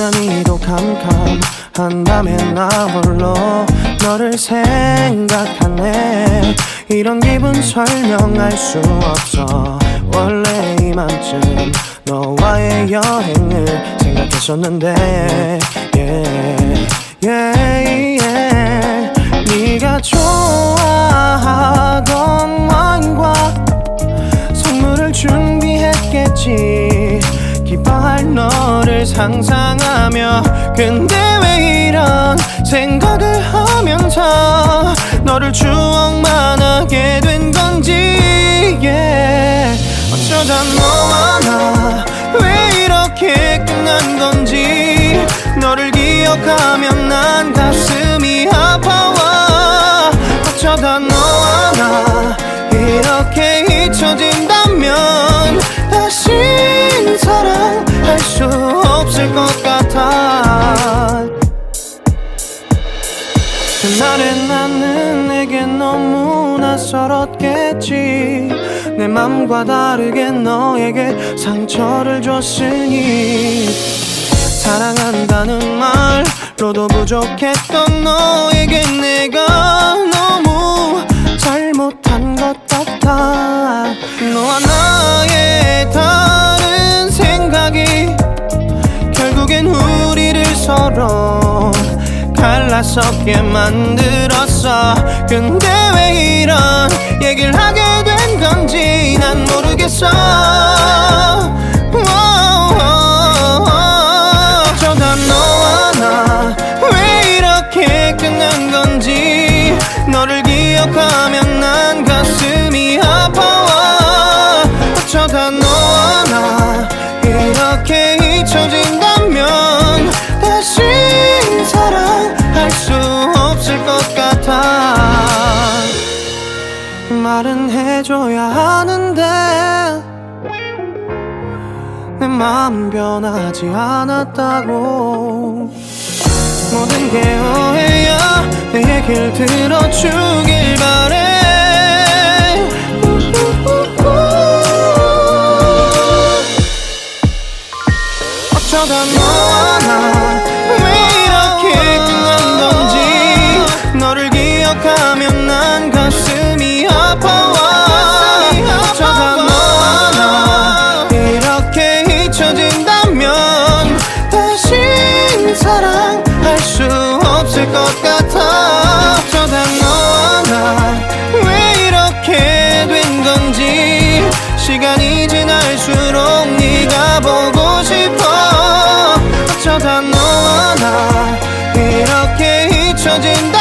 캄캄한 밤에 나 홀로 너를 생각하네. 이런 기분 설명할 수 없어. 원래 이맘쯤 너와의 여행을 생각했었는데 yeah, yeah, yeah. 네가 좋아하던 와인과 선물을 준비했겠지. 기뻐할 너 를 상상하며 근데 왜 이런 생각을 하면서 너를 추억만 하게 된 건지 yeah. 어쩌다 너와 나 왜 이렇게 끝난 건지 너를 기억하면 난 가슴 그날의 나는 내게 너무 낯설었겠지. 내 맘과 다르게 너에게 상처를 줬으니. 사랑한다는 말로도 부족했던 너에게 내가 너무 갈라서게 만들었어. 근데 왜 이런 얘기를 하게 된 건지 난 모르겠어. 기억하면 난 가슴이 아파와. 어쩌다 너 말은 해줘야 하는데 내 마음 변하지 않았다고. 모든 게 오해야. 내 얘길 들어주길 바래 것 같아. 어쩌다 너와 나 왜 이렇게 된 건지 시간이 지날수록 네가 보고 싶어. 어쩌다 너와 나 이렇게 잊혀진다면